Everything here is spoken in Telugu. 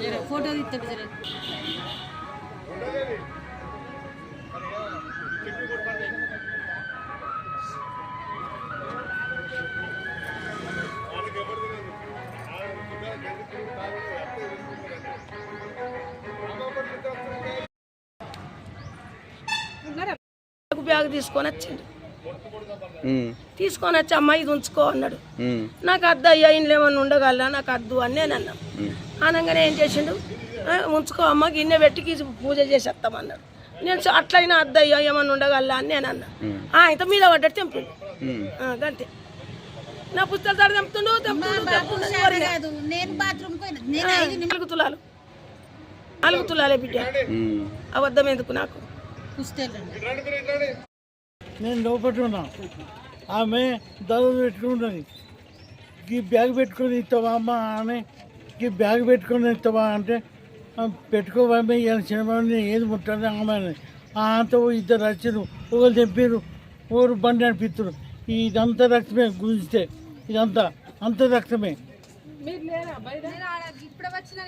జర ఫోటో తీస్తాడు సరే బ్యాగ్ తీసుకొని వచ్చిండు. తీసుకొని వచ్చి అమ్మ ఇది ఉంచుకో అన్నాడు. నాకు అద్దు అయ్యా ఇంట్లో ఏమన్నా ఉండగలరా? నాకు అద్దు అని నేను అన్నా. అనగానే ఏం చేసిండు? "ఆ, ఉంచుకో అమ్మ గిన్నె పెట్టి పూజ చేసేస్తామన్నాడు నేను "స- అట్లయినా అద్దు అయ్యా ఏమన్నా ఉండగలరా అని నేను అన్నా ఆ, ఇంత మీద పడ్డట్టు తెంపిండు. గంతే. నా పుస్తకాలు తాడు తెంపుతుండు నాలుగు తులాలు. నాలుగు తులాలే బిడ్డ. అబద్ధం ఎందుకు నాకు? పుస్తకాలు నేను లోపల ఉన్నా. ఆమె దళం పెట్టుకుంటుంది. ఈ బ్యాగ్ పెట్టుకొని ఇస్తావా అమ్మ అని. ఈ బ్యాగ్ పెట్టుకొని ఇస్తావా అంటే "ఆ, పెట్టుకోవామే ఇలా సినిమాని ఏది ముట్టాలి ఆమె అంత ఇద్దరు వచ్చారు ఒకరు తెప్పారు ఒకరు బండి నడిపిస్తారు ఇదంతా రక్తమే గుంజితే. ఇదంతా అంత రక్తమే. ఇప్పుడు వచ్చిన